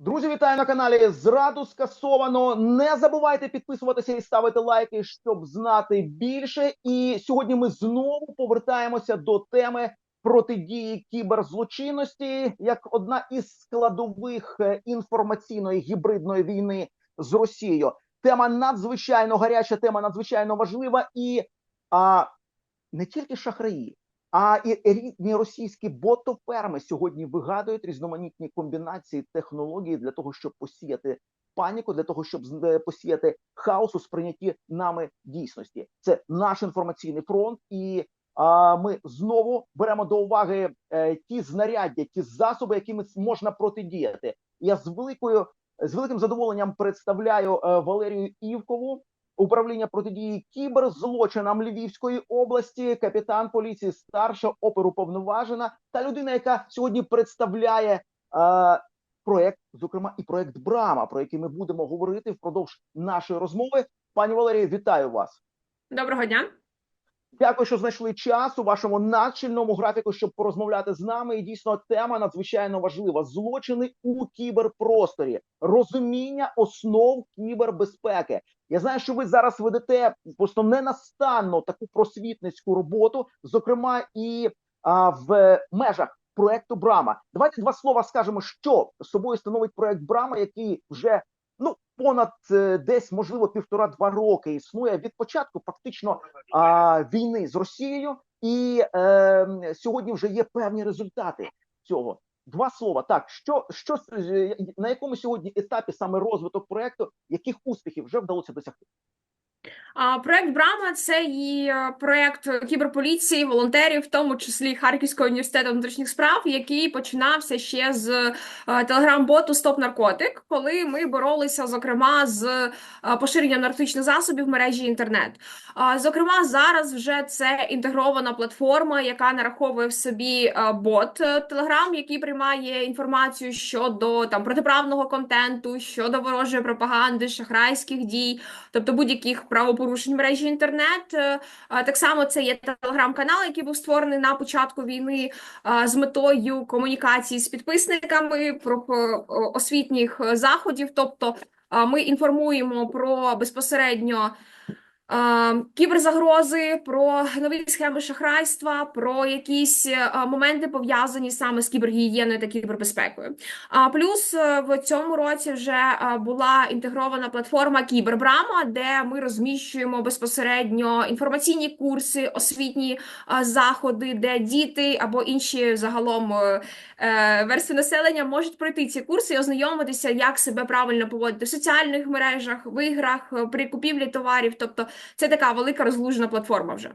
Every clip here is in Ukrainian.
Друзі, вітаю на каналі. Зраду скасовано. Не забувайте підписуватися і ставити лайки, щоб знати більше. І сьогодні ми знову повертаємося до теми протидії кіберзлочинності як одна із складових е, інформаційної гібридної війни з Росією. Тема надзвичайно гаряча, тема надзвичайно важлива і а, не тільки шахраї, а і рідні російські ботоферми сьогодні вигадують різноманітні комбінації технологій для того, щоб посіяти паніку, для того, щоб е, посіяти хаос у сприйнятті нами дійсності. Це наш інформаційний фронт, і а, ми знову беремо до уваги е, ті знаряддя, ті засоби, якими можна протидіяти. Я з великою з великим задоволенням представляю е, Валерію Івкову, управління протидії кіберзлочинам Львівської області, капітан поліції, старша оперуповноважена та людина, яка сьогодні представляє е, проект, зокрема і проект Брама, про який ми будемо говорити впродовж нашої розмови. Пані Валерія, вітаю вас. Доброго дня. Дякую, що знайшли час у вашому начальному графіку, щоб порозмовляти з нами. І дійсно тема надзвичайно важлива: злочини у кіберпросторі, розуміння основ кібербезпеки. Я знаю, що ви зараз ведете просто ненастанно таку просвітницьку роботу, зокрема і а, в межах проекту Брама. Давайте два слова скажемо, що собою становить проект Брама, який вже ну понад е, десь можливо півтора-два роки існує від початку, фактично а, війни з Росією, і е, сьогодні вже є певні результати цього. Два слова. Так, що, що е, на якому сьогодні етапі саме розвиток проекту, яких успіхів вже вдалося досягти? Проект Брама це і е, проект кіберполіції, волонтерів, в тому числі Харківського університету внутрішніх справ, який починався ще з е, телеграм-боту Стоп Наркотик, коли ми боролися зокрема з е, поширенням наркотичних засобів в мережі інтернет. Зокрема, зараз вже це інтегрована платформа, яка нараховує в собі бот Telegram, який приймає інформацію щодо там протиправного контенту, щодо ворожої пропаганди, шахрайських дій. тобто будь-яких правопорушень в мережі інтернет. Е, Так само це є телеграм-канал, який був створений на початку війни з метою комунікації з підписниками про про, освітніх е, заходів. Тобто ми інформуємо про безпосередньо. Кіберзагрози, про нові схеми шахрайства, про якісь е, моменти пов'язані саме з кібергігієною та кібербезпекою. А плюс е, в цьому році вже е, була інтегрована платформа Кібербрама, де ми розміщуємо безпосередньо інформаційні курси, освітні заходи, де діти або інші загалом верстви населення можуть пройти ці курси і ознайомитися, як себе правильно поводити в соціальних мережах, в іграх, при купівлі товарів. Тобто це така велика розлужена платформа вже.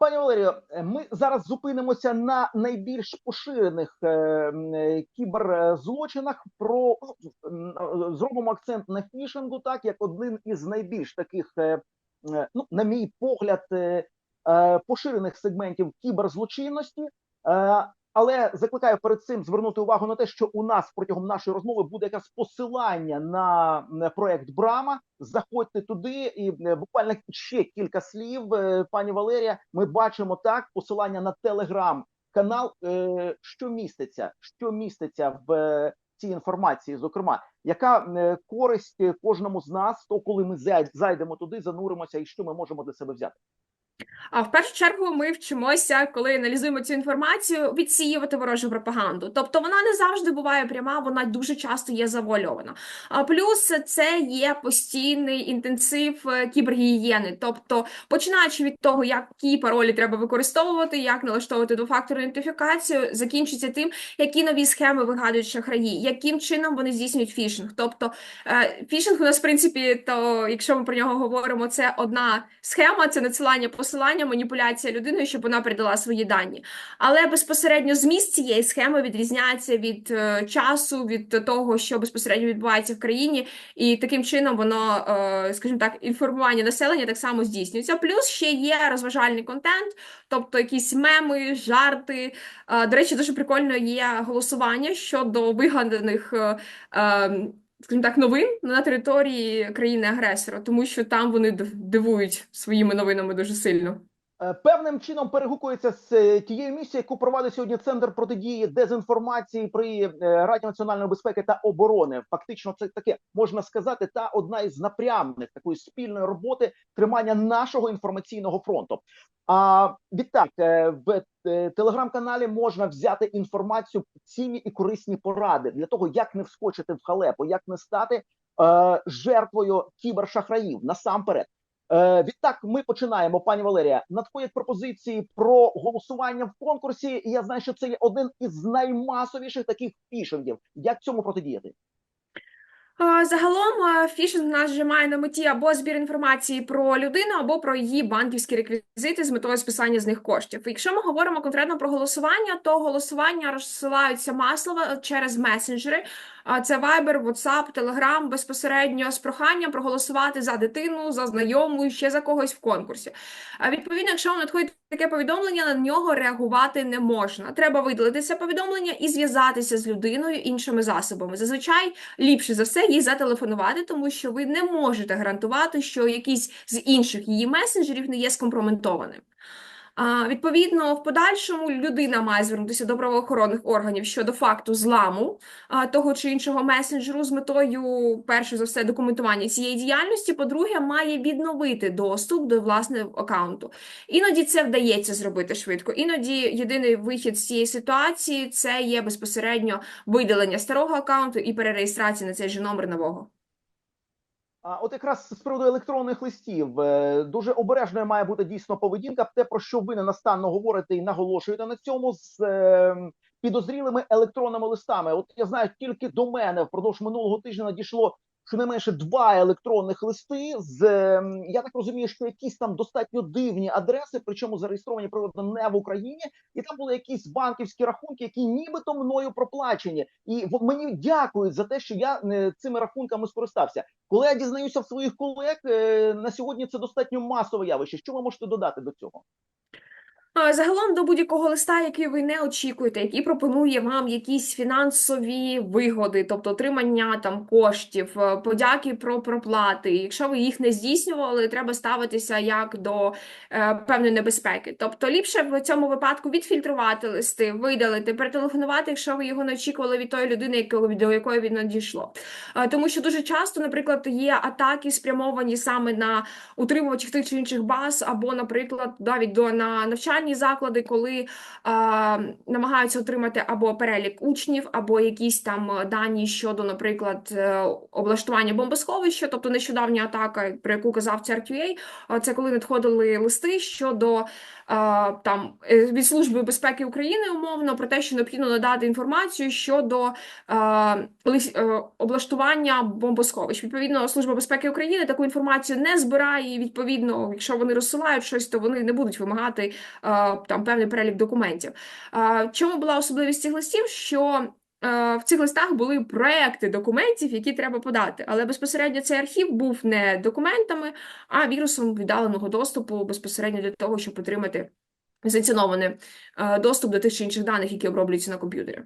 Пані Валерію, ми зараз зупинимося на найбільш поширених е, е, кіберзлочинах. Про зробимо акцент на фішингу, так як один із найбільш таких, е, ну на мій погляд, поширених сегментів кіберзлочинності. Е, але закликаю перед цим звернути увагу на те, що у нас протягом нашої розмови буде якесь посилання на на проект Брама. Заходьте туди, і е, буквально ще кілька слів, е, пані Валерія. Ми бачимо так посилання на телеграм канал. Е, що міститься, що міститься в е, цій інформації, зокрема, яка е, користь е, кожному з нас, то коли ми зайдемо туди, зануримося, і що ми можемо для себе взяти. А в першу чергу ми вчимося, коли аналізуємо цю інформацію, відсіювати ворожу пропаганду. Тобто вона не завжди буває пряма, вона дуже часто є завуальована. А плюс це є постійний інтенсив е, кібергігієни. Тобто, починаючи від того, які паролі треба використовувати, як налаштовувати двофакторну ідентифікацію, закінчиться тим, які нові схеми вигадують шахраї, яким чином вони здійснюють фішинг. Тобто е, фішинг у нас, в принципі, то якщо ми про нього говоримо, це одна схема, це надсилання посилання, маніпуляція людиною, щоб вона передала свої дані. Але безпосередньо зміст цієї схеми відрізняється від е, часу, від того, що безпосередньо відбувається в країні, і таким чином воно, е, скажімо так, інформування населення так само здійснюється. Плюс ще є розважальний контент, тобто якісь меми, жарти. Е, До речі, дуже прикольно є голосування щодо вигаданих. Скажімо так, новин на території країни-агресора, тому що там вони дивують своїми новинами дуже сильно. Е, певним чином перегукується з е, тією місією, яку провадить сьогодні Центр протидії дезінформації при е, Раді національної безпеки та оборони. Фактично, це таке можна сказати, та одна із напрямних такої спільної роботи тримання нашого інформаційного фронту. А відтак в телеграм-каналі можна взяти інформацію, цінні і корисні поради для того, як не вскочити в халепу, як не стати е, жертвою кібершахраїв насамперед. Е, відтак, ми починаємо, пані Валерія. Надходять пропозиції про голосування в конкурсі. І я знаю, що це є один із наймасовіших таких фішингів. Як цьому протидіяти? Загалом фішинг нас вже має на меті або збір інформації про людину, або про її банківські реквізити з метою списання з них коштів. Якщо ми говоримо конкретно про голосування, то голосування розсилаються масово через месенджери. Це Viber, WhatsApp, Telegram безпосередньо з проханням проголосувати за дитину, за знайому, ще за когось в конкурсі. А відповідно, якщо вам надходить таке повідомлення, на нього реагувати не можна. Треба видалити це повідомлення і зв'язатися з людиною іншими засобами. Зазвичай ліпше за все їй зателефонувати, тому що ви не можете гарантувати, що якийсь з інших її месенджерів не є скомпроментованим. Відповідно, в подальшому людина має звернутися до правоохоронних органів щодо факту зламу того чи іншого месенджеру з метою, перше за все, документування цієї діяльності. По-друге, має відновити доступ до власного аккаунту. Іноді це вдається зробити швидко. Іноді єдиний вихід з цієї ситуації це є безпосередньо видалення старого аккаунту і перереєстрація на цей же номер нового. А от якраз з приводу електронних листів е, дуже обережною має бути дійсно поведінка. Те про що ви ненастанно говорите і наголошуєте на цьому з е, підозрілими електронними листами. От я знаю, тільки до мене впродовж минулого тижня надійшло щонайменше два електронних листи. З е, я так розумію, що якісь там достатньо дивні адреси, причому зареєстровані природно не в Україні, і там були якісь банківські рахунки, які нібито мною проплачені, і мені дякують за те, що я е, цими рахунками скористався. Коли я дізнаюся в своїх колег, е, на сьогодні це достатньо масове явище. Що ви можете додати до цього? Загалом до будь-якого листа, який ви не очікуєте, який пропонує вам якісь фінансові вигоди, тобто отримання там коштів, е, подяки про проплати. Якщо ви їх не здійснювали, треба ставитися як до е, певної небезпеки. Тобто ліпше в цьому випадку відфільтрувати листи, видалити, перетелефонувати, якщо ви його не очікували від тої людини, до якої він надійшло. Е, Тому що дуже часто, наприклад, є атаки спрямовані саме на утримувачів тих чи інших баз, або, наприклад, навіть до на навчальні заклади, коли а, намагаються отримати або перелік учнів, або якісь там е, дані щодо, наприклад, е, облаштування бомбосховища, тобто нещодавня атака, про яку казав CRTA, а, це коли надходили листи щодо там е, від Служби безпеки України умовно про те, що необхідно надати інформацію щодо а, е, облаштування бомбосховищ. Відповідно, Служба безпеки України таку інформацію не збирає. І відповідно, якщо вони розсилають щось, то вони не будуть вимагати е, там певний перелік документів. Чому була особливість цих листів? Що в цих листах були проекти документів, які треба подати, але безпосередньо цей архів був не документами, а вірусом віддаленого доступу безпосередньо для того, щоб отримати санкціонований е, доступ до тих чи інших даних, які оброблюються на комп'ютері.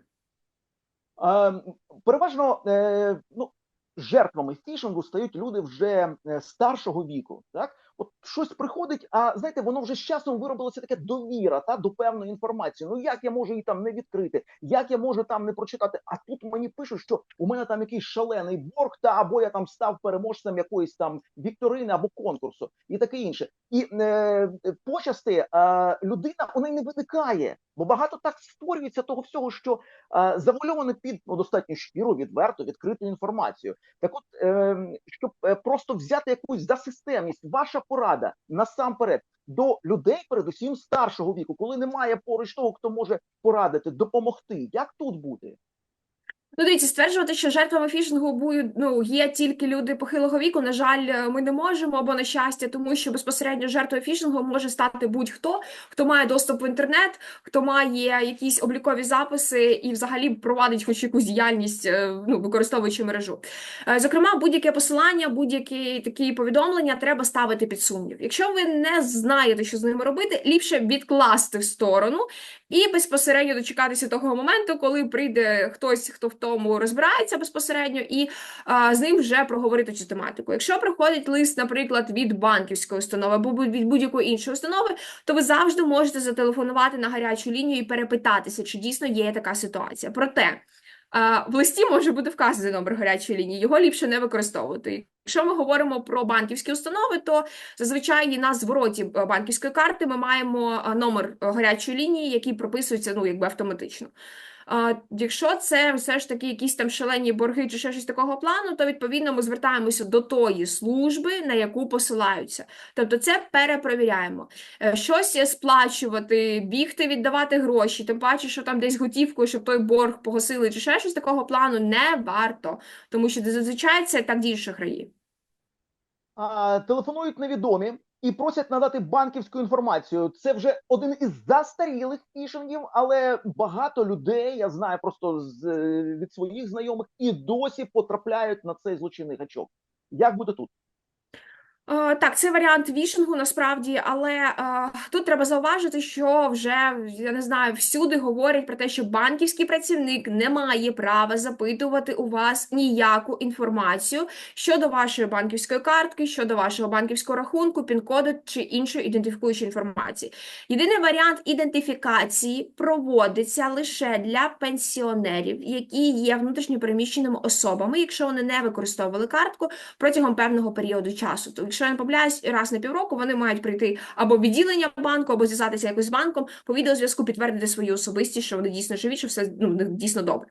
Переважно е, ну, жертвами фішингу стають люди вже е, старшого віку. Так, от щось приходить, а знаєте, воно вже з часом виробилося таке довіра та до певної інформації. Ну як я можу її там не відкрити? Як я можу там не прочитати? А тут мені пишуть, що у мене там якийсь шалений борг, та або я там став переможцем якоїсь там вікторини або конкурсу, і таке інше. І е, почасти е, людина у неї не виникає, бо багато так створюється того всього, що е, завуальовано під ну, достатньо щиру, відверту, відкриту інформацію. Так, от е, щоб е, просто взяти якусь за системність, ваша порада насамперед до людей, передусім старшого віку, коли немає поруч того, хто може порадити, допомогти. Як тут бути? Ну, дивіться, стверджувати, що жертвами фішингу будуть, ну, є тільки люди похилого віку, на жаль, е, ми не можемо, або на щастя, тому що безпосередньо жертвою фішингу може стати будь-хто, хто має доступ в інтернет, хто має якісь облікові записи і взагалі провадить хоч якусь діяльність, е, ну, використовуючи мережу. Е, Зокрема, будь-яке посилання, будь-які такі повідомлення треба ставити під сумнів. Якщо ви не знаєте, що з ними робити, ліпше відкласти в сторону і безпосередньо дочекатися того моменту, коли прийде хтось, хто в тому розбирається безпосередньо і а, з ним вже проговорити цю тематику. Якщо приходить лист, наприклад, від банківської установи або від будь-якої іншої установи, то ви завжди можете зателефонувати на гарячу лінію і перепитатися, чи дійсно є така ситуація. Проте в листі може бути вказаний номер гарячої лінії, його ліпше не використовувати. Якщо ми говоримо про банківські установи, то зазвичай на звороті е, банківської карти ми маємо е, номер е, гарячої лінії, який прописується ну якби автоматично. А, Якщо це все ж таки якісь там шалені борги чи ще щось такого плану, то відповідно ми звертаємося до тої служби, на яку посилаються. Тобто це перепровіряємо. Е, Щось сплачувати, бігти, віддавати гроші, тим паче, що там десь готівкою, щоб той борг погасили, чи ще щось такого плану не варто, тому що зазвичай це так діють шахраї. Телефонують невідомі і просять надати банківську інформацію. Це вже один із застарілих фішингів, але багато людей я знаю просто з е, від своїх знайомих і досі потрапляють на цей злочинний гачок. Як буде тут? Е, Так, це варіант вішингу насправді, але е, тут треба зауважити, що вже я не знаю, всюди говорять про те, що банківський працівник не має права запитувати у вас ніяку інформацію щодо вашої банківської картки, щодо вашого банківського рахунку, пін-коду чи іншої ідентифікуючої інформації. Єдиний варіант ідентифікації проводиться лише для пенсіонерів, які є внутрішньопереміщеними особами, якщо вони не використовували картку протягом певного періоду часу. Якщо я не помиляюсь, раз на півроку вони мають прийти або відділення банку, або зв'язатися якось з банком, по відеозв'язку підтвердити свою особистість, що вони дійсно живі, що все ну, дійсно добре.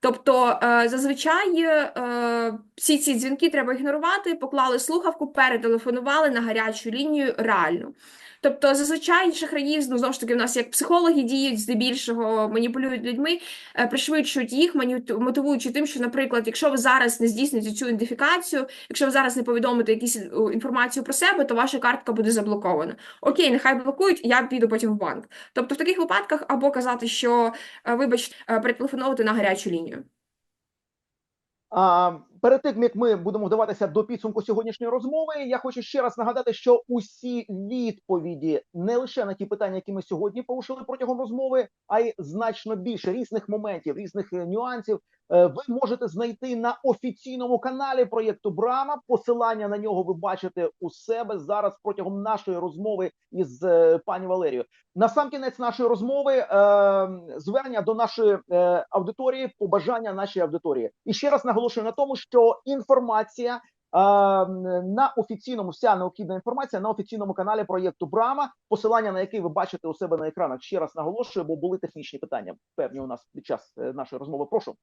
Тобто, е, зазвичай е, всі ці дзвінки треба ігнорувати, поклали слухавку, перетелефонували на гарячу лінію реально. Тобто, зазвичай шахраї, ну, знову ж таки, в нас як психологи діють, здебільшого маніпулюють людьми, е, пришвидшують їх, мотивуючи тим, що, наприклад, якщо ви зараз не здійсните цю ідентифікацію, якщо ви зараз не повідомите якусь е, інформацію про себе, то ваша картка буде заблокована. Окей, нехай блокують, я піду потім в банк. Тобто, в таких випадках або казати, що, е, вибач, е, перетелефоновувати на гарячу лінію. А, перед тим як ми будемо вдаватися до підсумку сьогоднішньої розмови, я хочу ще раз нагадати, що усі відповіді не лише на ті питання, які ми сьогодні порушили протягом розмови, а й значно більше різних моментів, різних е, нюансів. е, Ви можете знайти на офіційному каналі проєкту Брама. Посилання на нього ви бачите у себе зараз протягом нашої розмови із е, пані Валерією. На сам кінець нашої розмови звернення до нашої аудиторії, побажання нашій аудиторії. І ще раз наголошую на тому, що інформація е, на офіційному, вся необхідна інформація на офіційному каналі проєкту Брама, посилання на який ви бачите у себе на екранах. Ще раз наголошую, бо були технічні питання певні у нас під час е, нашої розмови. Прошу.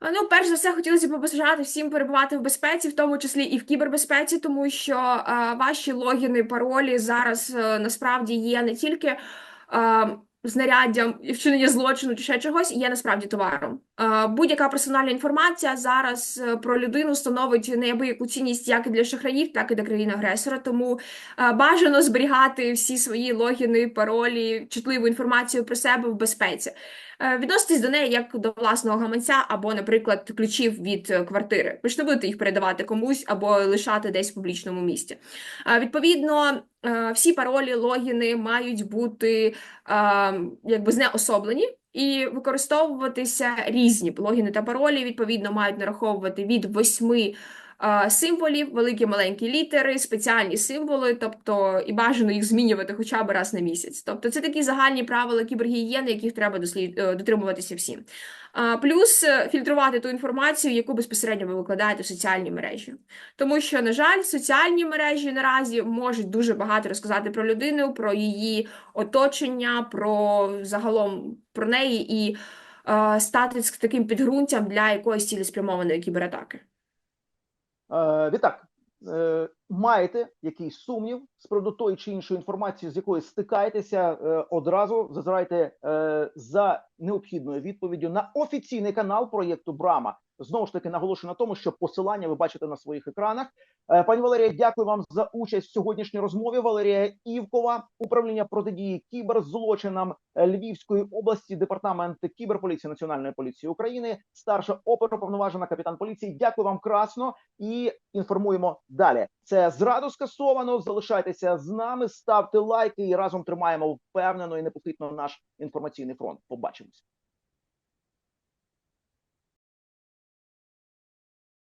Ну, перш за все, хотілося б побажати всім перебувати в безпеці, в тому числі і в кібербезпеці, тому що е, ваші логіни, паролі зараз насправді є не тільки знаряддям і вчинення злочину чи ще чогось, є насправді товаром. Е, будь-яка персональна інформація зараз е, про людину становить неабияку цінність як для шахраїв, так і для країни-агресора. Тому е, бажано зберігати всі свої логіни, паролі, чутливу інформацію про себе в безпеці. Відноситись до неї як до власного гаманця або, наприклад, ключів від квартири. Ви ж не будете їх передавати комусь або лишати десь в публічному місці. Відповідно, всі паролі, логіни мають бути е, якби знеособлені. І використовуватися різні логіни та паролі, відповідно, мають нараховувати від восьми е, символів, великі маленькі літери, спеціальні символи, тобто і бажано їх змінювати хоча б раз на місяць. Тобто це такі загальні правила кібергігієни, яких треба дослід... е, дотримуватися всім. Плюс е, фільтрувати ту інформацію, яку безпосередньо ви викладаєте в соціальні мережі. Тому що, на жаль, соціальні мережі наразі можуть дуже багато розказати про людину, про її оточення, про загалом про неї і е, стати таким підґрунтям для якоїсь цілеспрямованої кібератаки. Е, відтак, е, маєте якийсь сумнів з приводу тої чи іншої інформації, з якою стикаєтеся, е, одразу зазирайте за необхідною відповіддю на офіційний канал проєкту Брама. Знову ж таки, наголошую на тому, що посилання ви бачите на своїх екранах. Е, Пані Валерія, дякую вам за участь в сьогоднішній розмові. Валерія Івкова, управління протидії кіберзлочинам е, Львівської області, департамент кіберполіції Національної поліції України, старша оперуповноважена капітан поліції. Дякую вам красно і інформуємо далі. Це зраду скасовано. Залишайтеся з нами, ставте лайки і разом тримаємо впевнено і непохитно наш інформаційний фронт. Побачимось.